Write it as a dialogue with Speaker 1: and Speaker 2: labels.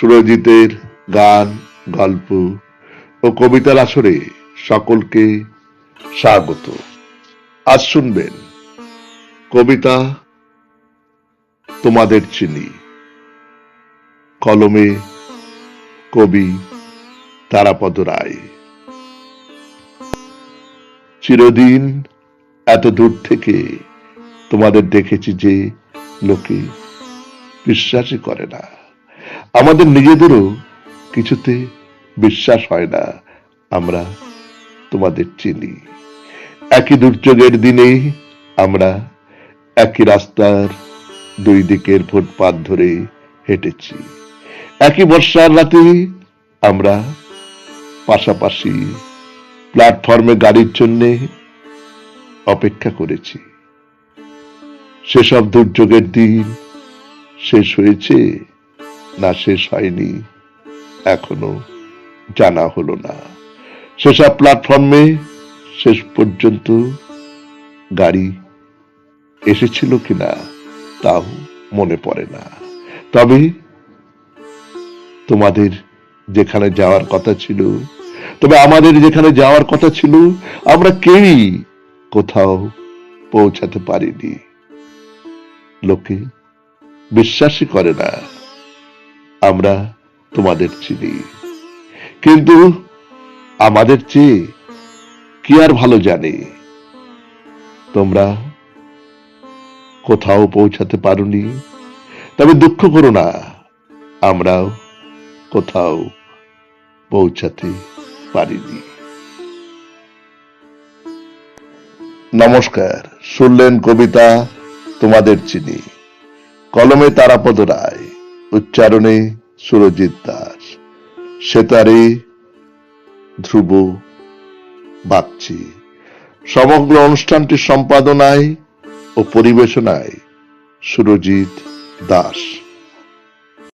Speaker 1: সুরজিতের গান, গল্প ও কবিতার আসরে সকলকে স্বাগত। আজ শুনবেন কবিতা তোমাদের চিনি। কলমে কবি তারাপদ রায়। চিরদিন এত দূর থেকে তোমাদের দেখেছি যে লোকে বিশ্বাসই করে না। আমাদের নিজেদেরও কিছুতে বিশ্বাস হয় না। আমরা তোমাদের চিনি। একই দুর্যোগের দিনে আমরা একই রাস্তার দুই দিকের ফুটপাত ধরে হেঁটেছি। একই বর্ষার রাতে আমরা পাশাপাশি প্ল্যাটফর্মে গাড়ির জন্য অপেক্ষা করেছি। সেসব দুর্যোগের দিন শেষ হয়েছে। না শেষ হয়নি, এখনও জানা হলো না। সেসব প্ল্যাটফর্মে শেষ পর্যন্ত গাড়ি এসেছিল কিনা তাও মনে পড়ে না। তবে তোমাদের যেখানে যাওয়ার কথা ছিল, তবে আমাদের যেখানে যাওয়ার কথা ছিল, আমরা কেউই কোথাও পৌঁছাতে পারিনি। লোকে বিশ্বাসই করে না। আমরা তোমাদের চিনি। কিন্তু আমাদের চেয়ে কি আর ভালো জানে? তোমরা কোথাও পৌঁছাতে পারোনি। তবে দুঃখ করো না, আমরাও কোথাও পৌঁছাতে পারিনি। নমস্কার, শুনলেন কবিতা তোমাদের চিনি। কলমে তারাপদ রায়। উচ্চারণে সুরজিৎ দাস। সেতারে ধ্রুব বাগচি। সমগ্র অনুষ্ঠানটি সম্পাদনায় ও পরিবেশনায় সুরজিৎ দাস।